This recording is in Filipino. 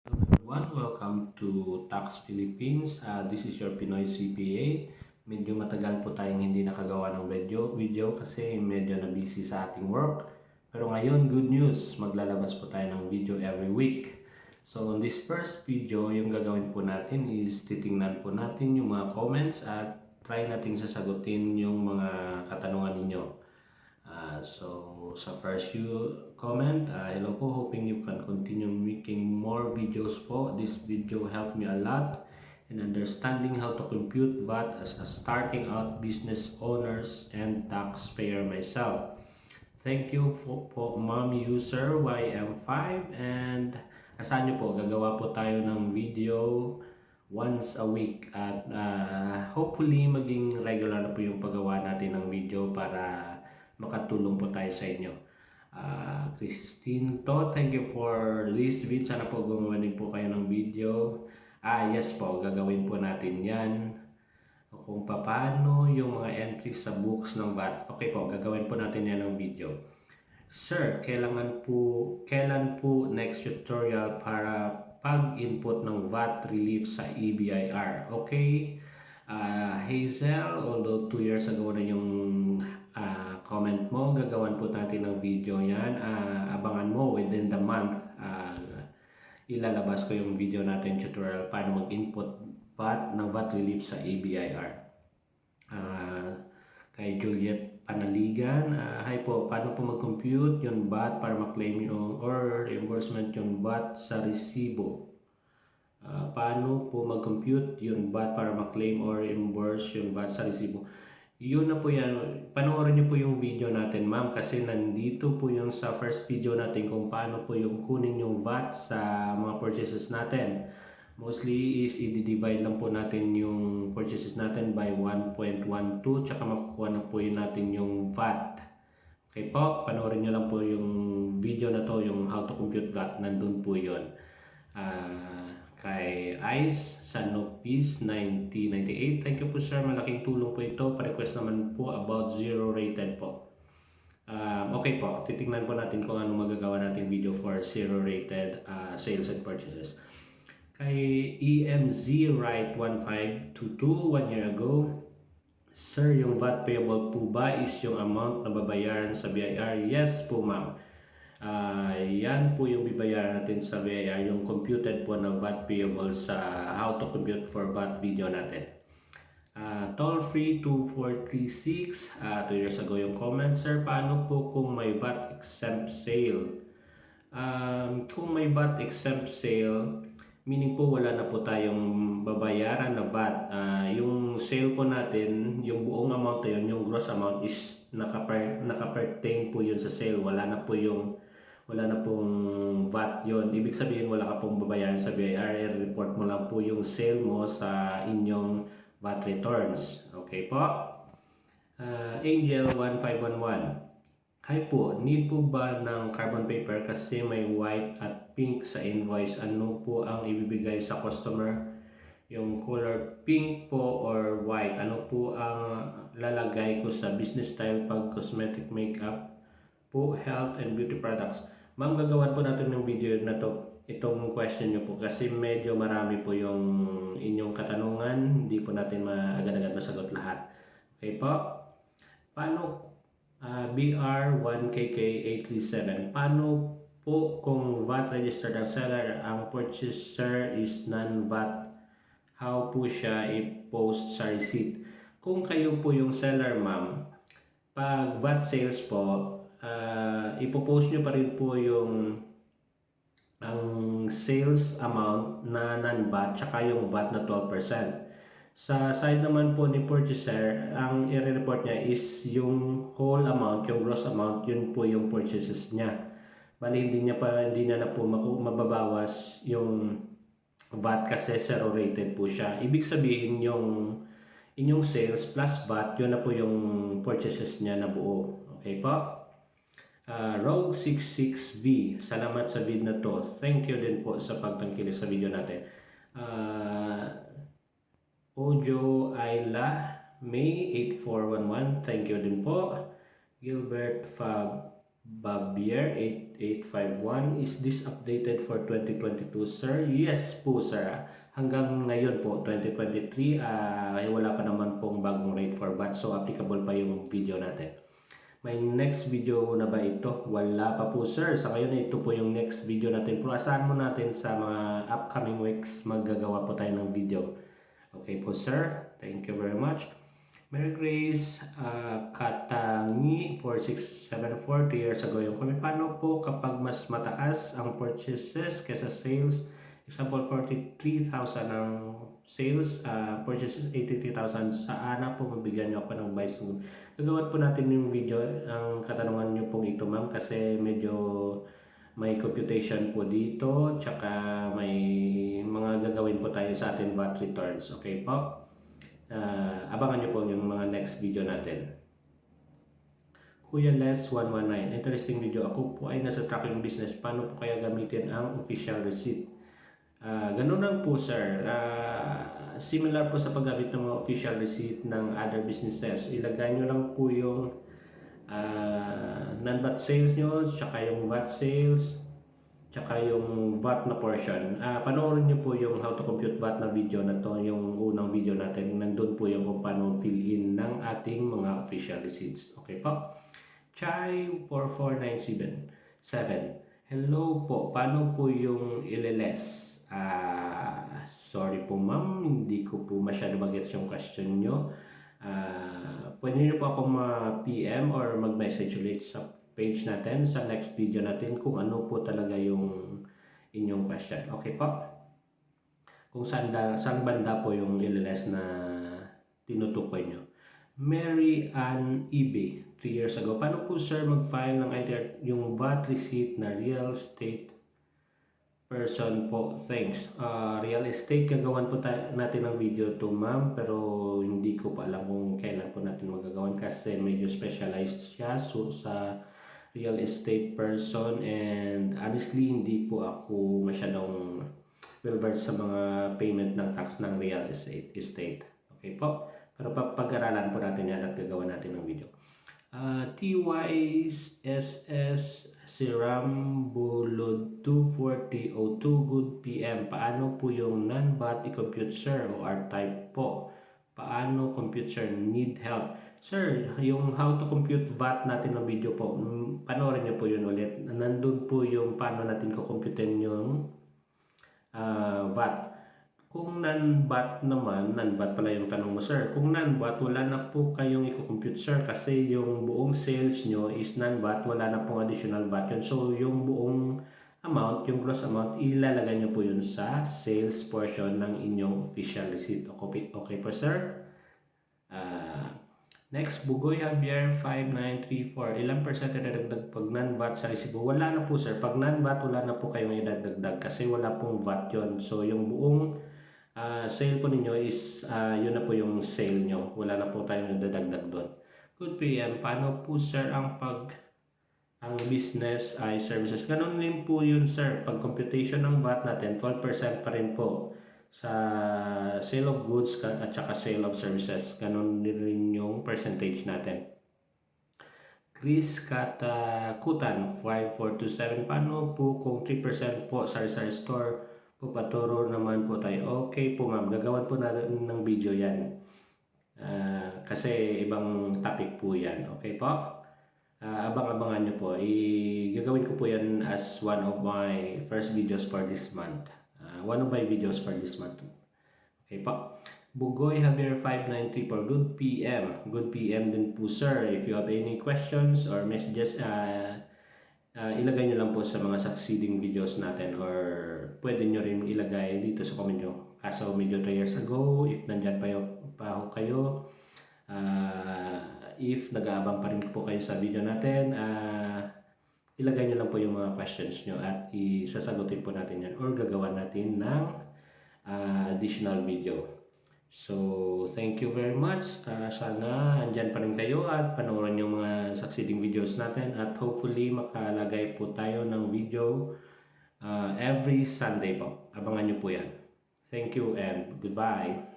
Hello everyone, welcome to Tax Philippines. Uh, this is your Pinoy CPA. Medyo matagal po tayong hindi nakagawa ng video, video kasi medyo na busy sa ating work. Pero ngayon, good news, maglalabas po tayo ng video every week. So on this first video, yung gagawin po natin is titingnan po natin yung mga comments at try natin sasagutin yung mga katanungan ninyo. Uh, so, sa first you comment, uh, hello po, hoping you can continue making more videos po. This video helped me a lot in understanding how to compute VAT as a starting out business owners and taxpayer myself. Thank you for, po, mom user YM5 and asahan nyo po, gagawa po tayo ng video once a week at uh, hopefully maging regular na po yung paggawa natin ng video para makatulong po tayo sa inyo. Uh, Christine to, thank you for this video. Sana po gumawa din po kayo ng video. Ah, yes po, gagawin po natin yan. Kung paano yung mga entries sa books ng VAT. Okay po, gagawin po natin yan ng video. Sir, kailangan po, kailan po next tutorial para pag-input ng VAT relief sa EBIR? Okay, uh, Hazel, although 2 years ago na yung uh, comment mo. Gagawan po natin ng video yan. Uh, abangan mo within the month. Uh, ilalabas ko yung video natin tutorial paano mag-input VAT ng VAT relief sa ABIR. Uh, kay Juliet Panaligan, uh, hi po, paano po mag-compute yung VAT para ma-claim yung or reimbursement yung VAT sa resibo? Uh, paano po mag-compute yung VAT para ma-claim or reimburse yung VAT sa resibo? Yun na po yan. Panoorin niyo po yung video natin, ma'am, kasi nandito po yung sa first video natin kung paano po yung kunin yung VAT sa mga purchases natin. Mostly is i-divide lang po natin yung purchases natin by 1.12 tsaka makukuha na po yun natin yung VAT. Okay po, panoorin niyo lang po yung video na to, yung how to compute VAT, nandun po yun. Uh, kay Ice Sanopis 1998. Thank you po sir, malaking tulong po ito. Pa-request naman po about zero rated po. Um, okay po, titingnan po natin kung ano magagawa natin video for zero rated uh, sales and purchases. Kay EMZ Right 1522 one year ago, Sir, yung VAT payable po ba is yung amount na babayaran sa BIR? Yes po ma'am. Uh, yan po yung bibayaran natin sa VIR, yung computed po ng VAT payable sa how to compute for VAT video natin. Uh, toll free 2436, uh, 2 years ago yung comment, Sir, paano po kung may VAT exempt sale? Um, kung may VAT exempt sale, meaning po wala na po tayong babayaran na VAT. Uh, yung sale po natin, yung buong amount na yun, yung gross amount is naka-pertain naka po yun sa sale. Wala na po yung wala na pong VAT yon Ibig sabihin wala ka pong babayaran sa BIR, report mo lang po yung sale mo sa inyong VAT returns. Okay po? Uh, Angel 1511 Hi po, need po ba ng carbon paper kasi may white at pink sa invoice? Ano po ang ibibigay sa customer? Yung color pink po or white? Ano po ang lalagay ko sa business style pag cosmetic makeup po, health and beauty products? Ma'am, gagawan po natin ng video na to itong question nyo po kasi medyo marami po yung inyong katanungan. Hindi po natin maagad-agad masagot lahat. Okay po? Paano uh, BR1KK837 paano po kung VAT registered ang seller ang purchaser is non-VAT how po siya i-post sa receipt kung kayo po yung seller ma'am pag VAT sales po uh, ipopost nyo pa rin po yung ang sales amount na non-VAT tsaka yung VAT na 12%. Sa side naman po ni purchaser, ang i-report niya is yung whole amount, yung gross amount, yun po yung purchases niya. Bali hindi niya pa hindi na, na po mababawas yung VAT kasi zero rated po siya. Ibig sabihin yung inyong sales plus VAT, yun na po yung purchases niya na buo. Okay po? Uh, Rogue 66V. Salamat sa video na to. Thank you din po sa pagtangkilik sa video natin. Uh, Ojo Ayla May 8411. Thank you din po. Gilbert Fab Babier 8851. Is this updated for 2022, sir? Yes po, sir. Hanggang ngayon po, 2023, ah ay wala pa naman pong bagong rate for VAT. So, applicable pa yung video natin. May next video na ba ito? Wala pa po, sir. Sa ngayon, ito po yung next video natin. Pero asahan mo natin sa mga upcoming weeks, maggagawa po tayo ng video. Okay po, sir. Thank you very much. Mary Grace uh, Katangi 4674 2 years ago yung kami paano po kapag mas mataas ang purchases kesa sales example 43,000 ang sales uh, purchases 83,000 sa ana po mabigyan niyo ako ng buy soon gagawin po natin yung video ang katanungan niyo pong ito ma'am kasi medyo may computation po dito tsaka may mga gagawin po tayo sa ating VAT returns okay po uh, abangan nyo po yung mga next video natin. Kuya Les 119, interesting video. Ako po ay nasa trucking business. Paano po kaya gamitin ang official receipt? Uh, ganun lang po sir. Uh, similar po sa paggamit ng mga official receipt ng other businesses. Ilagay nyo lang po yung uh, non-VAT sales nyo, tsaka yung VAT sales, tsaka yung VAT na portion. Ah, panoorin niyo po yung how to compute VAT na video na to, yung unang video natin. Nandun po yung kung paano fill in ng ating mga official receipts. Okay po? Chai 44977. Hello po, paano po yung LLS? Ah, sorry po ma'am, hindi ko po masyado mag-gets yung question nyo. Ah, pwede niyo po ako ma-PM or mag-message ulit sa page natin sa next video natin kung ano po talaga yung inyong question. Okay po? Kung saan, da, saan banda po yung LLS na tinutukoy nyo. Mary Ann Ibe, 3 years ago. Paano po sir mag-file ng ID, yung VAT receipt na real estate person po. Thanks. Uh, real estate, gagawan po tayo, natin ng video to ma'am pero hindi ko pa alam kung kailan po natin magagawan kasi medyo specialized siya so, sa real estate person and honestly hindi po ako masyadong well sa mga payment ng tax ng real estate. estate. Okay po? Pero pag-aralan po natin yan at gagawa natin ng video. Uh, TYSS Siram Bulod 24002 Good PM. Paano po yung non-VAT i-compute sir o R-type po? Paano compute sir? Need help? Sir, yung how to compute VAT natin ng video po, mm, panoorin niyo po yun ulit. Nandun po yung paano natin kukumputin yung uh, VAT. Kung non-VAT naman, non-VAT pala yung tanong mo sir. Kung non-VAT, wala na po kayong i-compute sir kasi yung buong sales nyo is non-VAT, wala na pong additional VAT yun. So yung buong amount, yung gross amount, ilalagay nyo po yun sa sales portion ng inyong official receipt. Okay, okay po sir? Uh, Next, Bugoy Javier 5934. Ilang percent idadagdag pag non-VAT sa resibo? Wala na po sir. Pag non-VAT, wala na po kayong idadagdag kasi wala pong VAT yon So yung buong uh, sale po ninyo is uh, yun na po yung sale nyo. Wala na po tayong idadagdag doon. Good PM. Paano po sir ang pag ang business ay services? Ganun din po yun sir. Pag computation ng VAT natin, 12% pa rin po sa sale of goods at saka sale of services. Ganon din rin yung percentage natin. Chris Katakutan 5427 Paano po kung 3% po sa sari store po paturo naman po tayo? Okay po ma'am, gagawan po natin ng video yan. Uh, kasi ibang topic po yan. Okay po? Uh, abang-abangan nyo po. I gagawin ko po yan as one of my first videos for this month uh, one of my videos for this month. Okay po. Bugoy Javier 593 for good PM. Good PM din po sir. If you have any questions or messages, uh, uh, ilagay nyo lang po sa mga succeeding videos natin or pwede nyo rin ilagay dito sa comment nyo. Kaso medyo 3 years ago, if nandyan pa, yung, pa kayo, uh, if nag-aabang pa rin po kayo sa video natin, uh, ilagay nyo lang po yung mga questions nyo at isasagutin po natin yan or gagawa natin ng uh, additional video. So, thank you very much. Uh, sana andyan pa rin kayo at panoorin yung mga succeeding videos natin at hopefully makalagay po tayo ng video uh, every Sunday po. Abangan nyo po yan. Thank you and goodbye.